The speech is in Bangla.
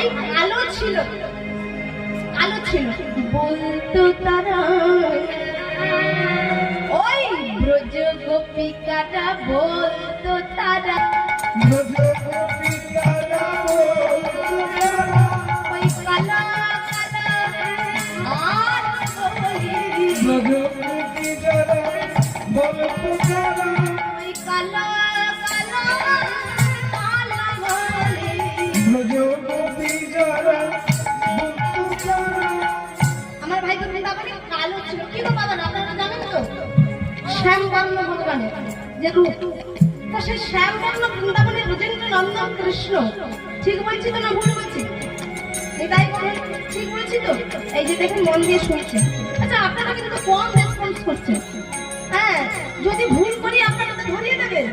ভাই কালো ছিল। কালো ছিল। বলতো তারা ওই ব্রজ গোপিকারা বলতো তারা। ব্রজ কালা কালা আর কালা কালো ছিল। কি বাবা, আপনারা জানেন তো? শ্যামবর্ণ ভগবানের যে রূপ। তা সেই শ্যামবর্ণ বৃন্দাবনের ঠিক বলছি না ভুল বলছি? এটাই ঠিক বলছি তো? এই যে দেখুন, মন দিয়ে শুনছেন আচ্ছা আপনারা কিন্তু কম রেসপন্স করছেন। হ্যাঁ যদি ভুল করি, আপনারা তো ধরিয়ে দেবেন।